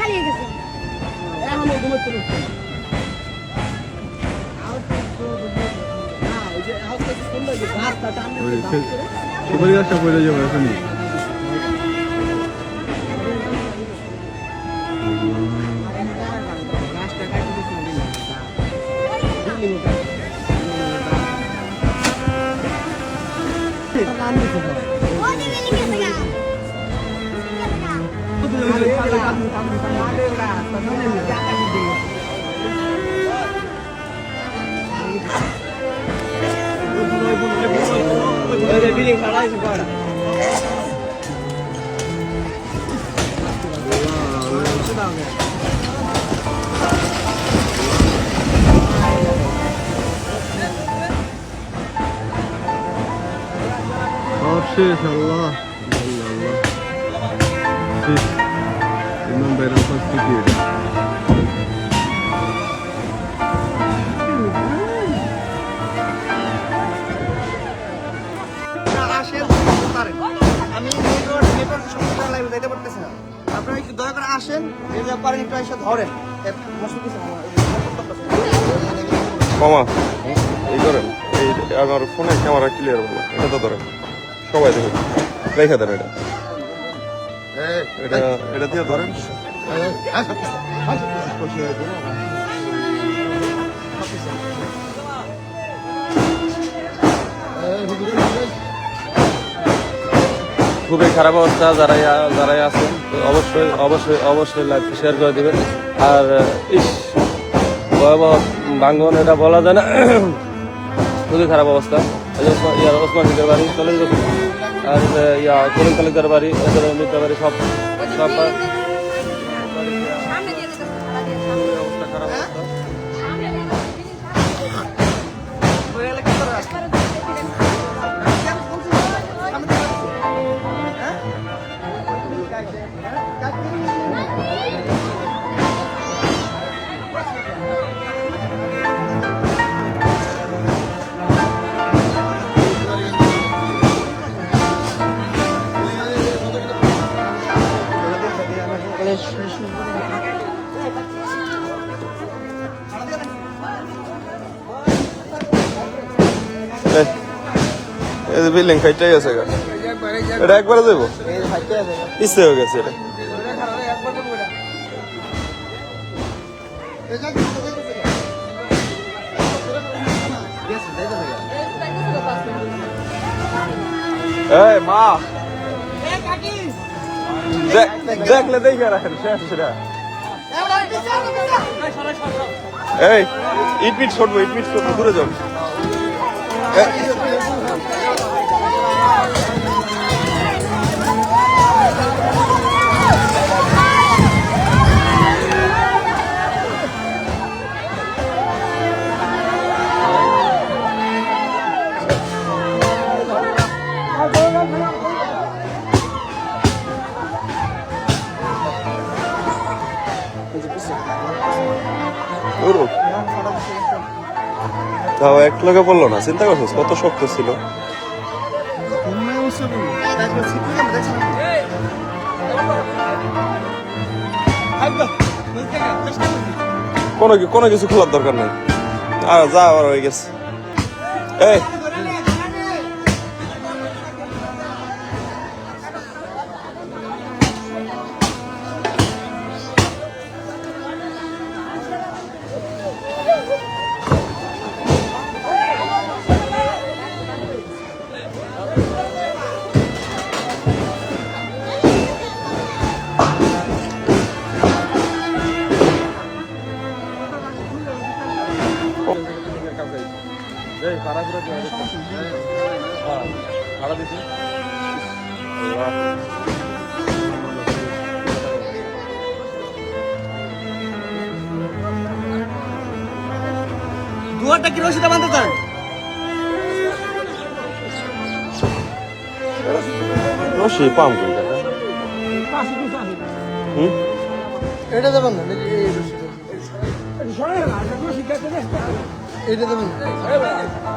খালি হয়ে গেছে সুপারি গাছটা পড়ে যাবে এখনই সব শেষ আল্লাহ আল্লাহ আল্লাহ শেষ ইমাম পারেন আমি নেটওয়ার্ক নেটওয়ার্ক সমস্যা লাইভে যাইতে পারতেছি না আপনারা একটু দয়া করে আসেন যে যা পারেন একটু এসে ধরেন মামা এই করেন এই আমার ফোনে ক্যামেরা ক্লিয়ার বলো এটা তো ধরেন সবাই দেখুন। রেখে দেন এটা। এটা এটা দিয়ে ধরেন। খুবই খারাপ অবস্থা, যারাই যারাই আছেন অবশ্যই অবশ্যই অবশ্যই লাইভ শেয়ার করে দেবেন। আর ইস, ভয়াবহ ভাঙ্গন এটা বলা যায় না। খুবই খারাপ অবস্থা। ইয়ার ওসমান দিকের বাড়ি চলে আর ইয়া করিম তালুকদার বাড়ি, এদের বাড়ি সব সব বিল্ডিং খাইটাই আছে এটা একবারে যাব ইচ্ছে হয়ে গেছে এটা। এই, মা। দেখ- দেখলে দেখে রাখেন শেষ সেটা। এই ইট মিট ছড়বো ইট মিট ছড়বো, দূরে যাও। তাও এক লোকে বলল না, চিন্তা করছিস, কত শক্ত ছিল। কোনো কোনো কিছু খোলার দরকার নেই। আর যা, আবার হয়ে গেছে। এই দুয়ারটা কি রশিদা বাঁধতে চান রশি পাম কই টাকা এটা দেবেন না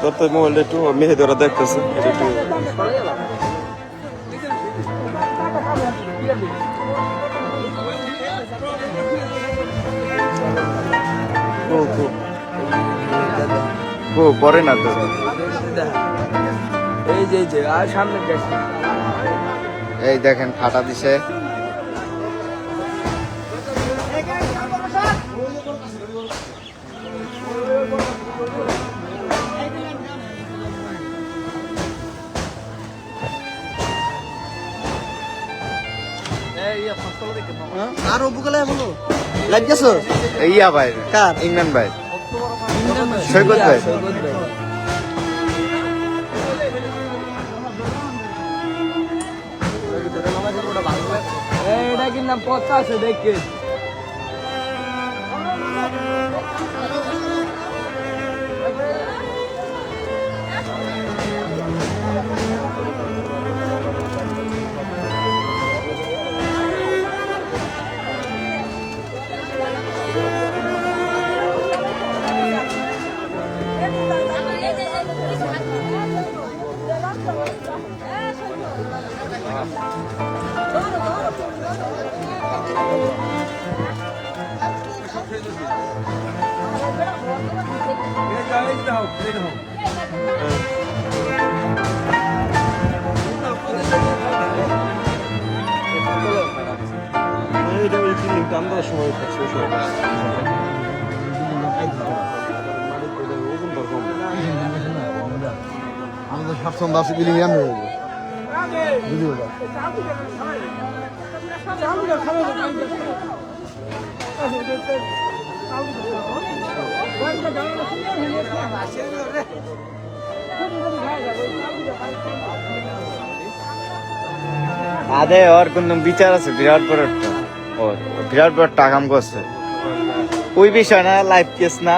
তোর তো মোবাইলটা একটু মেহেদি ওরা দেখতেছে এটা একটু ও পরে না তো। এই যে যে আর সামনে গেছে এই দেখেন ফাটা দিছে। আর উপকূলে বলো। লাগ গেছো ইয়া ভাই। কার? ইমরান ভাই। সৈকত ভাই। এটা পচা আছে দেখে। এটা আমরা সময় পাচ্ছি আমাদের স্বাচ্ছন্দ্য আছে বিলি আমি বুঝি ওটা আদে ওর কোন বিচার আছে? বিরাট বড় একটা ওর বিরাট বড় টাকাম করছে। ওই বিষয় না লাইফ কেস না।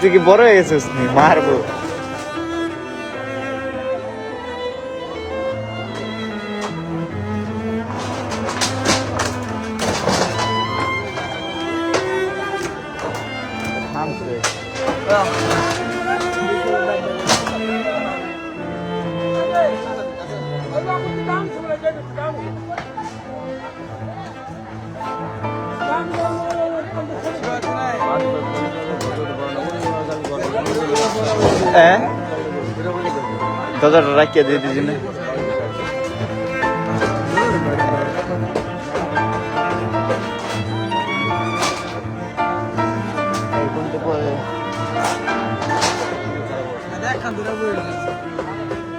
তুই কি বড় হয়ে গেছিস? মারবো। হ্যাঁ দরজাটা রাখিয়ে দিয়ে দিছি না।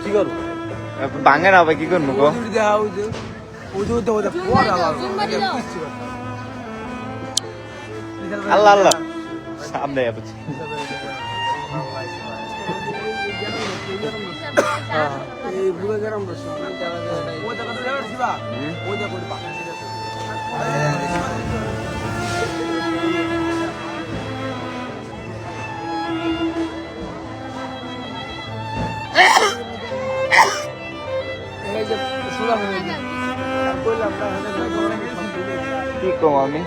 কি করব? ভাঙে না কি করব গো আল্লাহ আল্লাহ। সামনে যাবে হয়ে কি কম আমি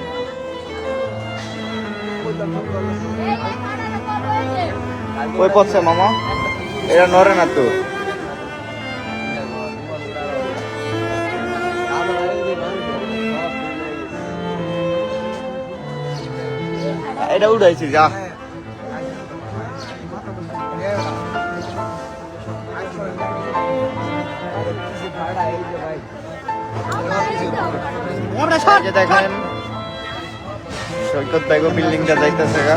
কই পড়ছে মামা এটা নরে না তো। এটা উঠাইছি যা দেখেন সৈকত বাইগো বিল্ডিংটা যাইতেছে গা।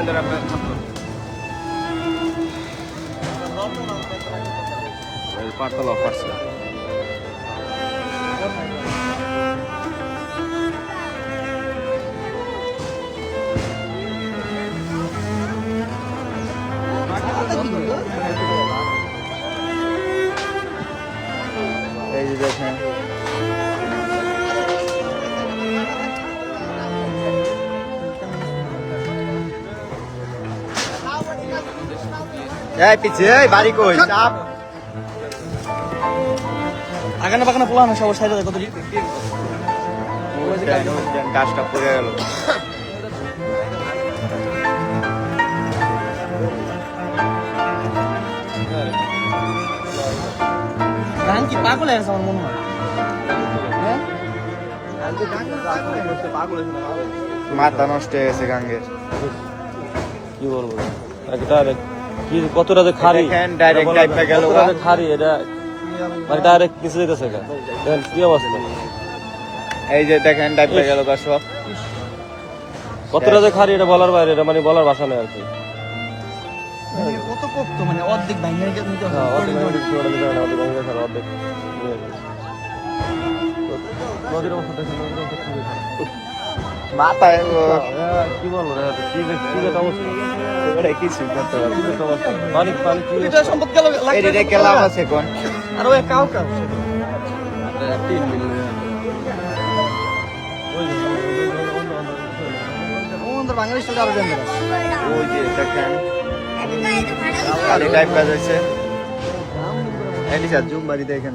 বাইন্দা রাখবেন পার্সেল অফ পার্সেল এই এই বাড়ি কই? চাপ। আগানা বাগানা পোলা না সবার সাইডে কত গাছটা পড়ে গেল। কি পাগল হয়ে গেছে আমার মনে হয়? মাথা নষ্ট হয়ে গেছে গাঙ্গের। কি বলব? একটা কতটা যে খারি। কতটা যে খারি এটা মানে ডাইরেক্ট কিছু দিতেছে দেখেন কি অবস্থা। এই যে দেখেন ডাইপ হয়ে গেল সব। কতটা যে খারি এটা বলার বাইরে এটা মানে বলার ভাষা নেই আর কি। কত পোক্ত মানে অর্ধেক ভাঙিয়ে নিতে অর্ধেক দিতে হয় অর্ধেক নদীর অবস্থা মাথায় কি বলব রে, কি যে- কি যে অবস্থা। কিছু করতে পারবে কি যে একটা অবস্থা। পানি পানি কি এটা সম্পদ গেল এই গেলাম আছে কোন? আর ওই কাউ কাউ ওই যে দেখেন। খালি টাইপ কাজ হয়েছে এলিসা জুম বাড়ি দেখেন।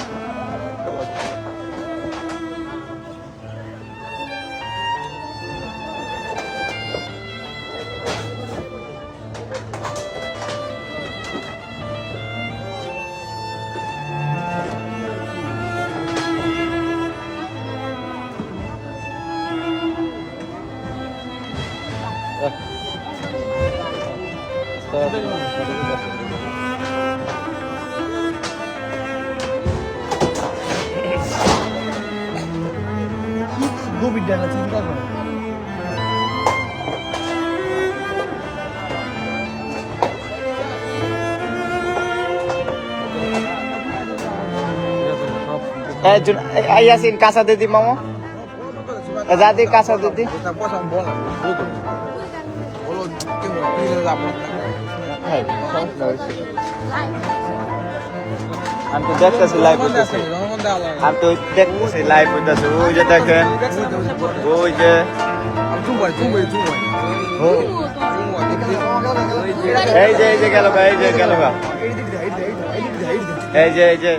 ডালা চিন্তা করে ইয়াসিন কাঁচা দিদি মামা দাদি কাঁচা দিদি পয়সা বল না বলো কেন কি যাব আমি তো দেখতেছি লাইভ হইতেছে। আমি তো দেখতেছি লাইভ হইতেছে। ওই যে দেখেন, ওই যে এই যে এই যে গেল এই যে গেল। এই যে এই যে।